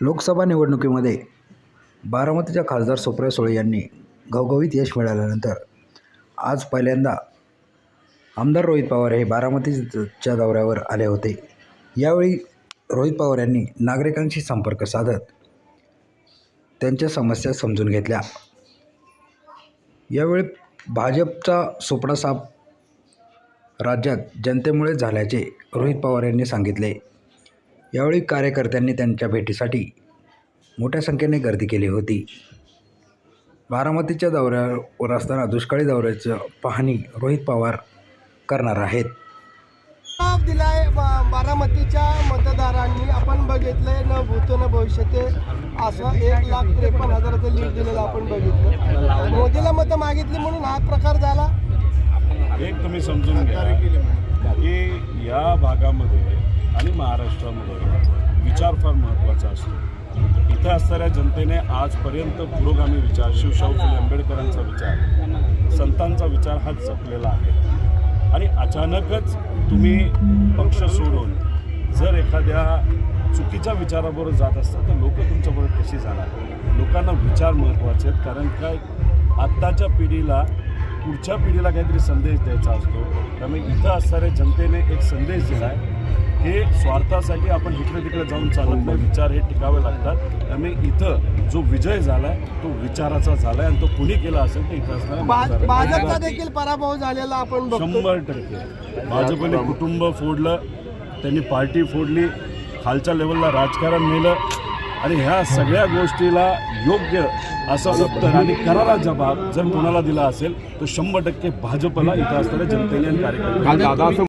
लोकसभा निवडणुकीमध्ये बारामतीच्या खासदार सुप्रिया सुळे यांनी घवघवीत यश मिळाल्यानंतर आज पहिल्यांदा आमदार रोहित पवार हे बारामतीच्या दौऱ्यावर आले होते. यावेळी रोहित पवार यांनी नागरिकांशी संपर्क साधत त्यांच्या समस्या समजून घेतल्या. यावेळी भाजपचा सुपडासाप राज्यात जनतेमुळे झाल्याचे रोहित पवार यांनी सांगितले. यावेळी कार्यकर्त्यांनी त्यांच्या भेटीसाठी मोठ्या संख्येने गर्दी केली होती. बारामतीच्या दौऱ्यावर असताना दुष्काळी दौऱ्याचं पाहणी रोहित पवार करणार आहेत. दिलाय बा- बारामतीच्या मतदारांनी. आपण बघितलंय न भूत न भविष्यते असं एक लाख त्रेपन्न हजाराचं लीड दिलेलं आपण बघितलं. मोदीला मतं मागितली म्हणून हा प्रकार झाला. एक तुम्ही समजून घ्या की या भागामध्ये आणि महाराष्ट्रामध्ये विचार फार महत्त्वाचा असतो. इथं असणाऱ्या जनतेने आजपर्यंत पुरोगामी विचार शिवशाहू फुले आंबेडकरांचा विचार संतांचा विचार हा जपलेला आहे. आणि अचानकच तुम्ही पक्ष सोडून जर एखाद्या चुकीच्या विचाराबरोबर जात असता तर लोक तुमच्याबरोबर कशी जाणार? लोकांना विचार महत्त्वाचे आहेत कारण काय आत्ताच्या पिढीला पुढच्या पिढीला काहीतरी संदेश द्यायचा असतो. त्यामुळे इथं असणाऱ्या जनतेने एक संदेश दिला आहे हे स्वार्थासाठी आपण इकडे तिकडे जाऊन चालत नाही विचार हे टिकावे लागतात. त्यामुळे इथं जो विजय झाला आहे तो विचाराचा झाला आहे आणि तो कुणी केला असेल तर इथं भाजपचा. देखील पराभव झालेला आपण शंभर टक्के. भाजपने कुटुंब फोडलं त्यांनी पार्टी फोडली खालच्या लेवलला राजकारण नेलं आणि ह्या सगळ्या गोष्टीला योग्य असं उत्तर आणि करारा जबाब जर कोणाला दिला असेल तर शंभर टक्के भाजपला इथं असणाऱ्या जनतेने आणि कार्यकर्त्यांनी काल दादा असं